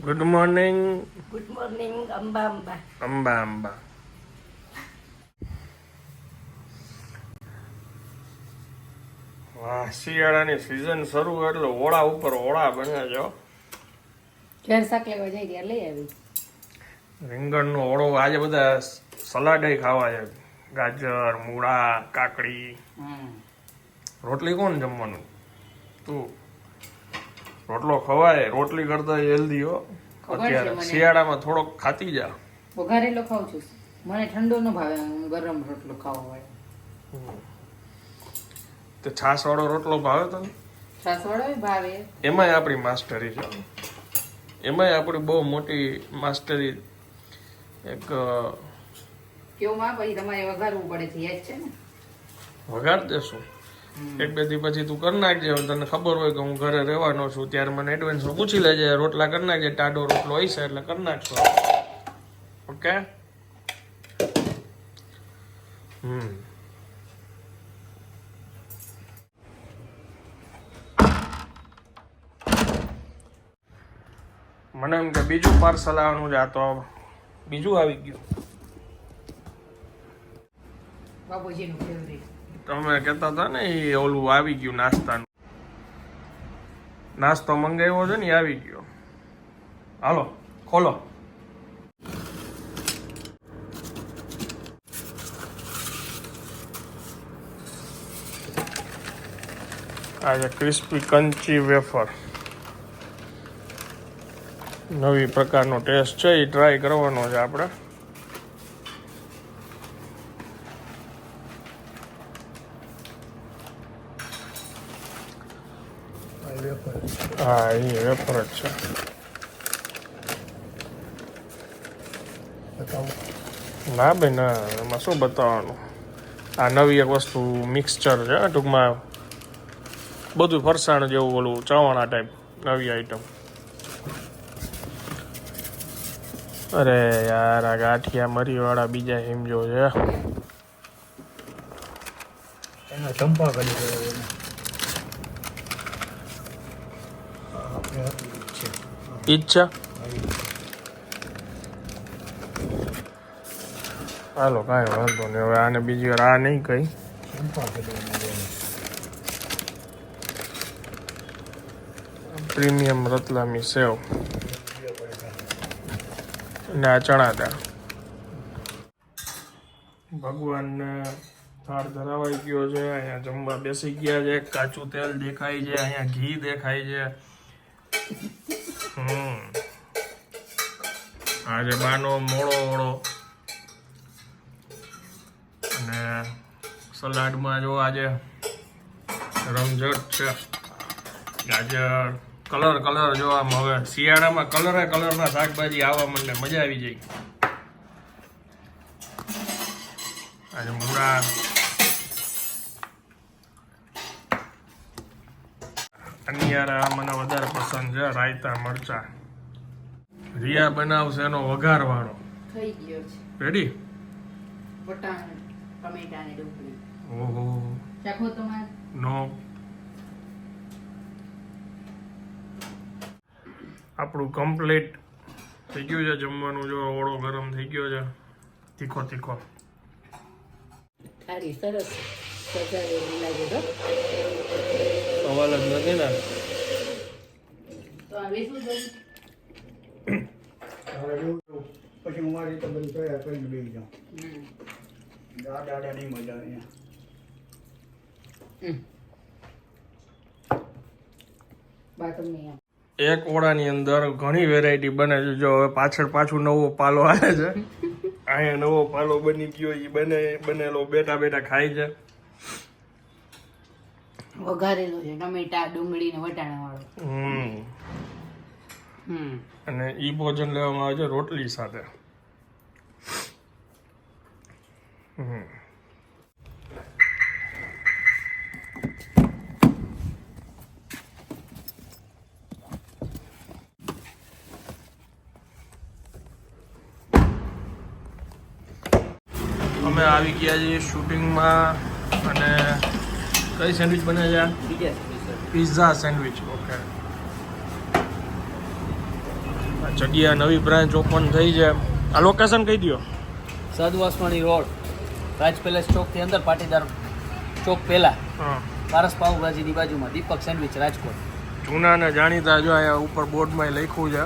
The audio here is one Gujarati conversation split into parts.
Good morning good morning Amba Amba Amba Amba વાહ શિયાળાની સિઝન શરૂ એટલે ઓળા ઉપર ઓળા બને છે હો. ઘેર શાક લેવા જાય ત્યારે લઈ આવી. રીંગણનો ઓળો આજે બધા સલાડ ખાવા છે. ગાજર મૂળા કાકડી. રોટલી કોણ જમવાનું? તું. રોટલો ખવાય રોટલી કરતા હેલ્ધી હો. અત્યારે શિયાળામાં થોડોક ખાતી જા. વઘારેલો ખાઉં છું. મને ઠંડો ન ભાવે હું ગરમ રોટલો ખાવા હોય. તો છાસ વાળો રોટલો ભાવે તને? છાસ વાળો ભાવે. એમાંય આપણી માસ્ટરી છે. એમાંય આપણી બહુ મોટી માસ્ટરી એક કેવું માં? પછી તમારે વઘારવું પડે છે યાદ છે ને? વઘાર દેશું. એક, બે દી પછી તું કરી નાખજે. તને ખબર હોય કે હું ઘરે રહેવાનો છું, ત્યારે મને એડવાન્સમાં પૂછી લેજે. રોટલા કરી નાખજે. ટાઢો રોટલો હશે એટલે કરી નાખશો. Okay hmm. મને એમ કે બીજું પાર્સલ આવવાનું છે. આ તો બીજું આવી ગયું. બાબુજીનું ફેવરેટ તમે કહેતા હતા ને, એ ઓલું આવી ગયું નાસ્તાનું. નાસ્તો મંગાવ્યો છે ને આવી ગયો. હાલો, ખોલો. આ છે ક્રિસ્પી કંચી વેફર. નવી પ્રકારનો ટેસ્ટ છે, એ ટ્રાય કરવાનો છે આપણે. હા એ વેફર જ છે ના ભાઈ એમાં શું બતાવવાનું? આ નવી એક વસ્તુ મિક્સચર છે ટૂંકમાં બધું ફરસાણ જેવું ઓલું ચવાણા ટાઈપ નવી આઈટમ અરે યાર, આ ગાંઠિયા મરીવાળા બીજા હિમજો છે. ચંપા કરી દેવા એને. આપણે હતી છે ઈચ્છા? હાલો, કાંઈ વાંધો નહીં. હવે આને બીજી વાર આ નહીં કહી. પ્રીમિયમ રતલામી સેવ. અને આ ચણા દાળ. ભગવાનને થાળ ધરાવાઈ ગયો છે. અહીંયા જમવા બેસી ગયા છે. કાચું તેલ દેખાય છે. અહીંયા ઘી દેખાય છે. આજે બાનો મોળો ઓળો. અને સલાડમાં જો આજે રમઝટ છે ગાજર કલર કલર જોવામાં હવે શિયાળામાં કલરે કલરના શાકભાજી આવવા મને મજા આવી જાય. આજે મૂળા અનિયાર આ મને વધારે પસંદ છે રાયતા મરચા. રિયા બનાવશે એનો વઘાર વાળો થઈ ગયો છે. રેડી વટાણ ટમેટા ને ડુંગળી. ઓહો. ચાખો તમારે. નો આપણું કમ્પ્લીટ થઈ ગયું છે જમવાનું. જો ઓળો ગરમ થઈ ગયો છે. તીખો તીખો. સારી સરસ સજાવેલી લાગે તો સવાલ જ નથી ને. પછી હું મારી રીતે બધું તૈયાર કરીને બેસી જાઉં. દાદા દાદા નહીં મજા અહીંયા. હમ. બા તમને આમ એક ઓળાની અંદર ઘણી વેરાયટી બને છે. જો હવે પાછળ પાછું નવો પાલો આવે છે. અહીંયા નવો પાલો બની ગયો એ બને બનેલો બેઠા બેઠા ખાય છે. વઘારેલો છે ટમેટા ડુંગળી ને વટાણા વાળો હમ. અને ઈ ભોજન લેવામાં આવે છે રોટલી સાથે. હમ. અમે આવી ગયા છીએ શૂટિંગમાં અને કઈ સેન્ડવિચ બને છે પિઝા સેન્ડવિચ ઓકે. જગ્યા નવી બ્રાન્ચ ઓપન થઈ છે. આ લોકેશન કહી દો સાધુ વાસવાણી રોડ રાજ પેલેસ ચોકથી અંદર પાટીદાર ચોક પહેલા. પારસ પાઉભાજીની બાજુમાં દીપક સેન્ડવિચ રાજકોટ. જૂના અને જાણીતા જો અહીંયા ઉપર બોર્ડમાં લખ્યું છે.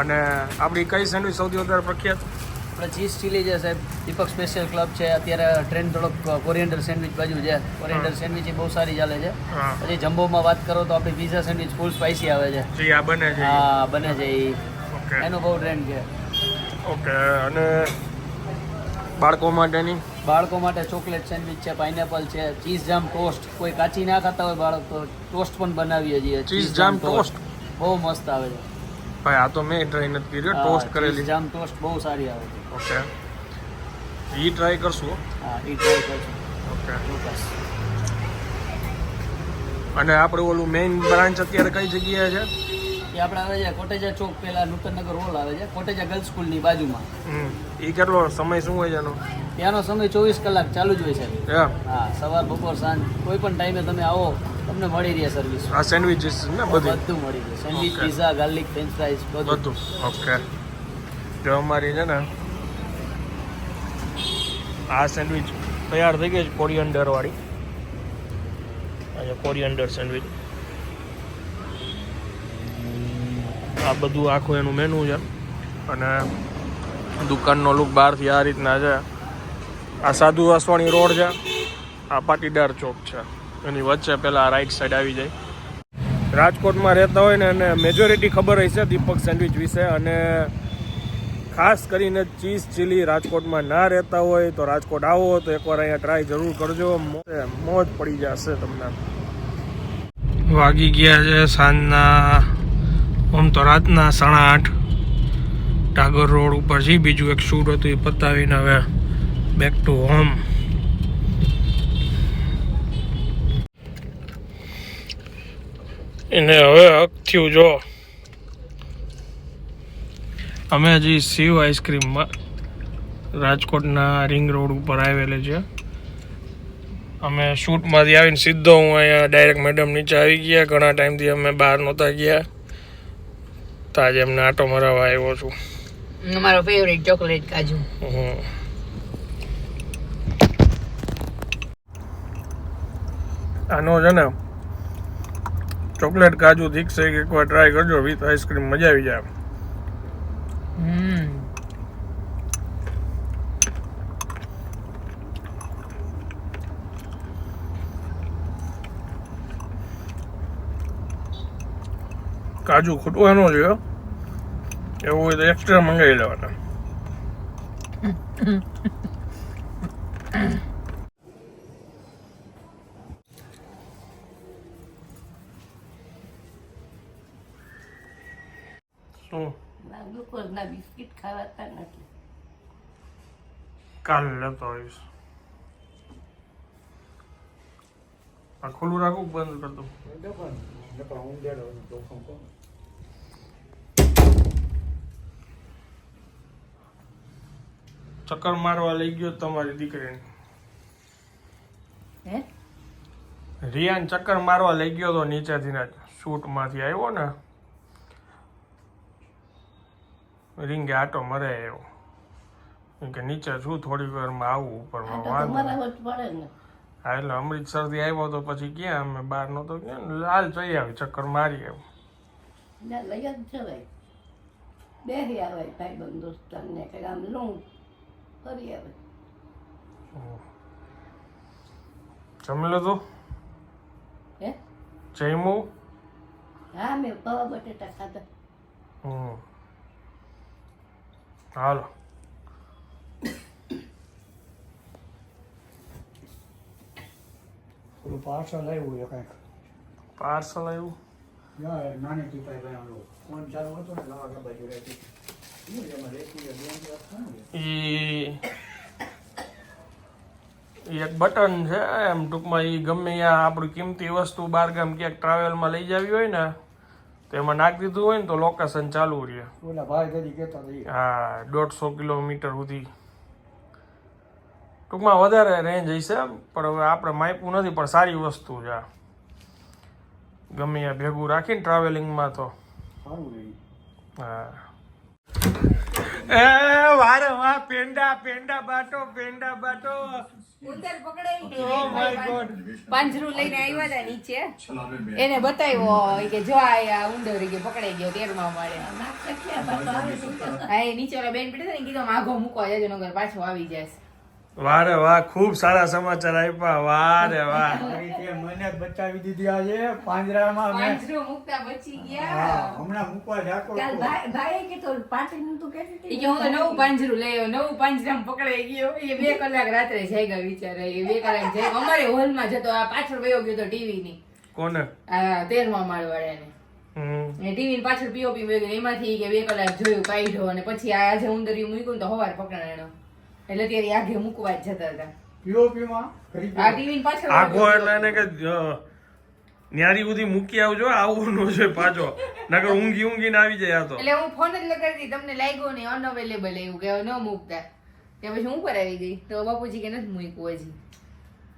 અને આપણી કઈ સેન્ડવિચ સૌથી વધારે પ્રખ્યાત? આપણે ચીઝ ચીલી છે સાહેબ દીપક સ્પેશિયલ ક્લબ છે અત્યારે ટ્રેન થોડોક કોરિએન્ડર સેન્ડવિચ બાજુ છે. કોરિએન્ડર સેન્ડવિચ એ બહુ સારી ચાલે છે. પછી જમ્બોમાં વાત કરો તો આપણી પીઝા સેન્ડવિચ ફૂલ સ્પાઇસી આવે છે. આ બને છે. હા બને છે એ એનો બહુ ટ્રેન્ડ છે. ઓકે અને બાળકો માટેની? બાળકો માટે ચોકલેટ સેન્ડવિચ છે પાઇનેપલ છે ચીઝ જામ ટોસ્ટ કોઈ કાચી ના ખાતા હોય બાળક તો ટોસ્ટ પણ બનાવીએ છીએ. ચીઝ જામ ટોસ્ટ બહુ મસ્ત આવે છે. ભાઈ આ તો મેં ટ્રાય નથી કર્યો ટોસ્ટ કરેલી. જામ ટોસ્ટ બહુ સારી આવે છે. ઓકે. એ ટ્રાય કરશું હા. એ ટ્રાય કરશું. ઓકે. ચોક્કસ અને આપણે ઓલું મેઇન બ્રાન્ચ અત્યારે કઈ જગ્યાએ છે? એ આપણે આવે છે કોટેજા ચોક પેલા નૂતનનગર હોલ આવે છે કોટેજા ગર્લ્સ સ્કૂલની બાજુમાં. હમ. એ કેટલો સમય શું હોય છે એનો? ત્યાંનો સમય ચોવીસ કલાક ચાલુ જ હોય છે. હા સવાર બપોર સાંજ કોઈ પણ ટાઈમે તમે આવો તમને મળી રહે સર્વિસ આ સેન્ડવિચીસ ને બધું? બધું મળી રહે. Sandwich pizza garlic french fries બધું. ઓકે જો અમારી છે ને આ સેન્ડવિચ તૈયાર થઈ ગઈ છે કોરિયન્ડર વાળી. આજે કોરિયન્ડર સેન્ડવિચ આ બધું આખું એનું મેનુ છે. અને દુકાનનો લુક બહારથી આ રીતના છે. આ સાધુ વાસવાણી રોડ છે. આ પાટીદાર ચોક છે. એની વચ્ચે પહેલાં રાઈટ સાઈડ આવી જાય. રાજકોટમાં રહેતા હોય ને અને મેજોરિટી ખબર હશે દીપક સેન્ડવિચ વિશે અને ખાસ કરીને ચીઝ ચીલી રાજકોટમાં ના રહેતા હોય તો રાજકોટ આવો તો એકવાર અહીંયા ટ્રાય જરૂર કરજો. મોજ પડી જશે તમને. વાગી ગયા છે સાંજના, આમ તો રાતના સાડા આઠ. ટાગોર રોડ ઉપર છે. બીજું એક શૂટ હતું એ પતાવીને હવે બેક ટુ હોમ એને હવે હક થયું જો. અમે હજી શિવ આઈસ્ક્રીમમાં રાજકોટના રિંગ રોડ ઉપર આવેલી છે. અમે શૂટમાંથી આવીને સીધો હું અહીંયા ડાયરેક્ટ મેડમ નીચે આવી ગયા. ઘણા ટાઈમથી અમે બહાર નહોતા ગયા. તો આજે એમને આટો મરાવવા આવ્યો છું. મારો ફેવરેટ ચોકલેટ કાજુ. હમ. આનો છે ને, ચોકલેટ કાજુ દીક્ષે એકવાર ટ્રાય કરજો વિથ આઈસ્ક્રીમ મજા આવી જાય. કાજુ ખૂટવા છે એવું હોય તો એક્સ્ટ્રા મંગાવી લેવાના. ગ્લુકોઝના બિસ્કિટ ખાવાતા નથી કાલ લેતો આવીશ. આ ખુલ્લું રાખું બંધ કરતું? ચક્કર મારવા લઈ ગયો તમારી દીકરીને. હે? રિયાન ચક્કર મારવા લઈ ગયો તો નીચેથી ના શૂટમાંથી આવ્યો ને? રીંગે આટો મરે આવ્યો કે નીચે છું થોડી વારમાં આવું ઉપરમાં વાંધો. હા એટલે અમૃતસરથી આવ્યો તો પછી ક્યાં અમે બહાર નહોતો ને લાલ જઈ આવી ચક્કર મારી આવ્યો બેસી આવે ભાઈ બંધ દોસ્તારને કંઈ આમ લઉં ફરી આવે. જમી લીધું? હે? જમ્યું? હા મેં પવા બટેટા ખાધા. હમ. હાલો પેલું પાર્સલ આવ્યું છે કંઈક પાર્સલ આવ્યું નાની ટીપાઈ ભાઈ ફોન ચાલુ હતો ને નવા ગબા ઈ એક બટન છે એમ ટૂંકમાં એ ગમે આપણું કિંમતી વસ્તુ બારગામ ક્યાંક ટ્રાવેલમાં લઈ જવી હોય ને તો એમાં નાખી દીધું હોય ને તો લોકેશન ચાલુ રહે. ઓલા ભાઈ કહેતા હા દોઢસો કિલોમીટર સુધી. ટૂંકમાં વધારે રેન્જ હશે પણ હવે આપણે માપ્યું નથી પણ સારી વસ્તુ છે આ. ગમે ભેગું રાખીને ટ્રાવેલિંગમાં તો. હા. એ વારે વા પેંડા પેંડા બાટો પેંડા બાટો. ઉંદર પકડાઈ ઓ માય ગોડ. પાંજરું લઈને આવ્યા હતા નીચે. એને બતાવ્યો કે જો આ ઉંદર કે પકડાઈ ગયો તેરમાં મળે હા એ નીચે ઓલા બેન બેઠા ને કીધું માઘો મૂકો જજો નગર પાછો આવી જશે. વારે વાહ ખૂબ સારા સમાચાર આપ્યા વારે વાહ. મને બચાવી દીધી આજે પાંજરામાં પાંજરો મુકતા બચી હા ગયા હમણાં મૂકવા જાતો કાલ. ભાઈ કે તો પાર્ટીનું તું તો હતી? કે હું નવું પાંજરું લઈ આવ્યો નવું પાંજરામાં પકડાઈ ગયો. એ બે કલાક રાત્રે જાગ્યા વિચારે એ બે કલાક જાય અમારે હોલમાં જતો આ પાછળ વયો ગયો તો ટીવી ની. કોને? આ તેરમા માળ વાળાને હમ ટીવી પાછળ પીઓપી વહી એમાંથી કે બે કલાક જોયું કાઢ્યો અને પછી આ આજે ઉંદરી મૂક્યું તો હવાર પકડાણો એટલે તે આગે મૂકવા જ જતા હતા. POP માં. આ ટીવી ની પાછળ આખો એટલે એને કે ન્યારી સુધી મૂકી આવજો આવું નો છે પાછો. નકર ઊંઘી ઊંઘીને આવી જાય આ તો. એટલે હું ફોન જ લગાડતી તમને લાગ્યો ને અનઅવેલેબલ એવું કે ન મૂકતા. કે પછી હું પર આવી ગઈ? તો બાપુજી કે નથી મૂક્યું હજી.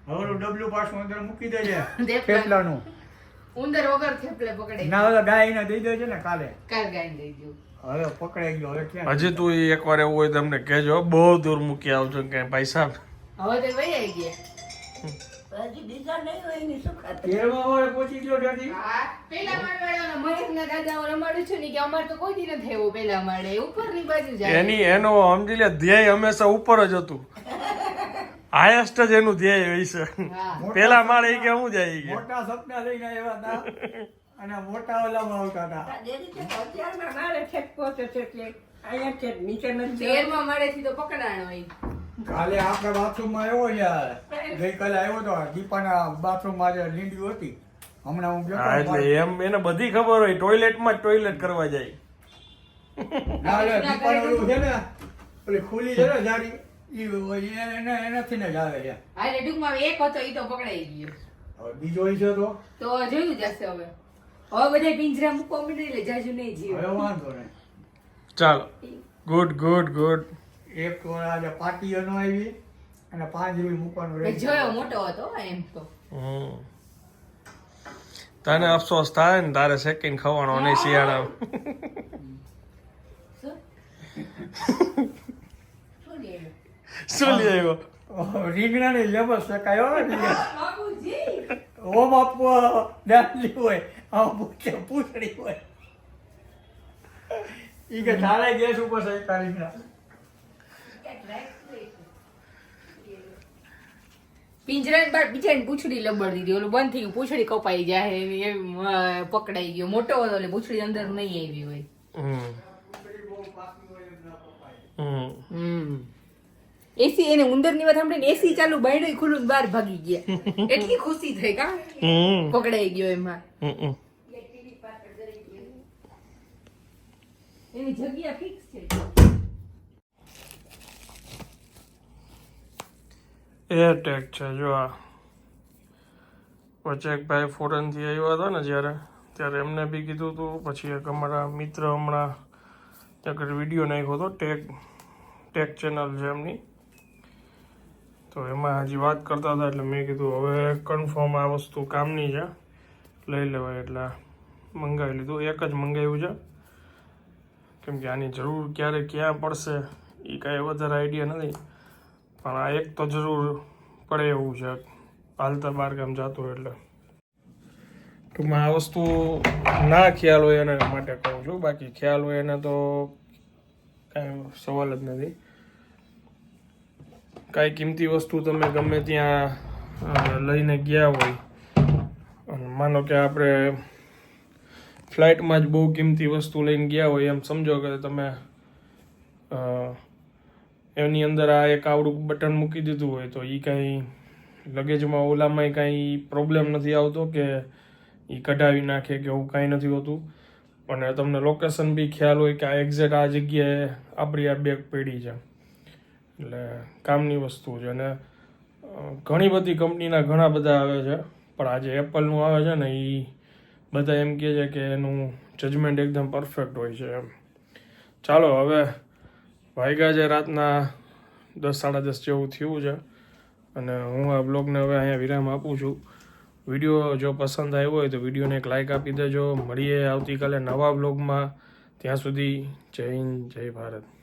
હવે ડબલ્યુ ડબલું પાછું અંદર મૂકી દેજે. થેપલા. થેપલાનું. ઉંદર વગર થેપલે પકડે. ના ગાયને દઈ દેજે ને કાલે. કાલ ગાઈને દઈ દઉં હવે પકડાઈ ગયો હવે ક્યાં હજી તું એકવાર એવું હોય તમને અમને કહેજો બહુ દૂર મૂકી આવજો કે ભાઈ સાહેબ. હવે તો વહી આવી ગયા. હજી બીજા નહીં હોય એની શું ખાતર? તેરમાં હવે પહોંચી ગયો ત્યાંથી પેલા માળવાળાના મહેકના દાદાઓ રમાડું છું ને કે અમારે તો કોઈ દી નથી આવ્યું પેલા માળે ઉપરની બાજુ જાય. એની એનો સમજી લે ધ્યેય હંમેશા ઉપર જ હતું. હાયેસ્ટ જ એનું ધ્યેય હોય છે. હા. પેલા માળે કે હું જાય મોટા સપના લઈને આવ્યા હતા. અને મોટા ઓલામાં આવતા હતા. અત્યારમાં મારે છેક પહોંચે છે એટલે અહીંયા છે નીચે નથી તેરમા માળેથી તો પકડાણો હોય કાલે આપણે બાથરૂમમાં આવ્યો યાર. ગઈકાલે આવ્યો તો દીપાના બાથરૂમમાં જે લીંડી હતી. હમણાં હું હા એટલે એમ એને બધી ખબર હોય ટોયલેટમાં જ ટોયલેટ કરવા જાય. ના દીપાનું ઓલું છે ને ઓલી ખુલી છે ને જાડી ઈ હોય, એને એનાથી ને જ આવે છે. હા એટલે ટૂંકમાં એક હતો એ તો પકડાઈ ગયો. હવે બીજો છે તો? તો જોયું જશે હવે. હવે બધા પિંજરા મૂકવા માંડે એટલે જાજુ નહીં જીવ. હવે વાંધો નહીં. ચાલો. ગુડ ગુડ ગુડ એક આજે પાટીઓ નો આવી અને પાંચ જેવી મૂકવાનું રહે. જોયો મોટો હતો એમ તો. તને અફસોસ થાય ને તારે સેકન્ડ ખવાનો નહીં શિયાળા શું? લઈ આવ્યો રીંગણાની લેબસ શકાયો ને? ઓમ આપવો દાંડલી હોય આમ પૂછે પૂછડી હોય. એ કે તારે ગેસ ઉપર સહી તારી પિંજરા બાર બિચારી પૂંછડી લબડ દીધી. ઓલું બંધ થઈ ગયું પૂછડી કપાઈ જાય એવી એમ, પકડાઈ ગયો. મોટો હતો એટલે પૂછડી અંદર નહીં આવી હોય. હમ. હમ. એસી એને ઉંદરની વાત સાંભળીને એસી ચાલુ બાયણું ખુલ્લું બહાર ભાગી ગયા. એટલી ખુશી થઈ કા પકડાઈ ગયો એમાં. એની જગ્યા ફિક્સ છે. એ છે જો આ. વચ્ચે એક ભાઈ ફોરેનથી આવ્યા હતા ને જ્યારે ત્યારે એમને બી કીધું હતું પછી એક અમારા મિત્ર હમણાં ત્યાં વીડિયો નાખ્યો હતો ટેક ટેક ચેનલ છે એમની. તો એમાં હજી વાત કરતા હતા એટલે મેં કીધું, હવે કન્ફર્મ આ વસ્તુ કામની છે. લઈ લેવાય એટલે મંગાવી લીધું. એક જ મંગાવ્યું છે. કેમ કે આની જરૂર ક્યારે ક્યાં પડશે એ કાંઈ વધારે આઈડિયા નથી. પણ આ એક તો જરૂર પડે એવું છે. હાલતા બહારગામ જતું એટલે. ટૂંકમાં આ વસ્તુ ના ખ્યાલ હોય એના માટે કહું છું. બાકી ખ્યાલ હોય એને તો કાંઈ સવાલ જ નથી. કાંઈ કિંમતી વસ્તુ તમે ગમે ત્યાં લઈને ગયા હોય. અને માનો કે આપણે ફ્લાઇટમાં જ બહુ કિંમતી વસ્તુ લઈને ગયા હોય, એમ સમજો કે તમે એની અંદર આ એક આવડું બટન મૂકી દીધું હોય, તો એ કાંઈ લગેજમાં ઓલામાં કાંઈ પ્રોબ્લેમ નથી આવતો કે એ કઢાવી નાખે કે એવું કાંઈ નથી હોતું. અને તમને લોકેશન બી ખ્યાલ હોય કે આ એક્ઝેક્ટ આ જગ્યાએ આપણી આ બેગ પડી છે. એટલે કામની વસ્તુ છે અને ઘણી બધી કંપનીના ઘણા બધા આવે છે, પણ આ જે એપલનું આવે છે ને એ બધા એમ કહે છે કે એનું જજમેન્ટ એકદમ પરફેક્ટ હોય છે એમ. ચાલો, હવે વાગ્યા છે રાતના દસ, સાડા દસ જેવું થયું છે, અને હું આ બ્લોગને હવે અહીંયા વિરામ આપું છું. વીડિયો જો પસંદ આવ્યો હોય તો વિડીયોને એક લાઇક આપી દેજો. મળીએ આવતીકાલે નવા બ્લોગમાં. ત્યાં સુધી જય હિન્દ, જય ભારત.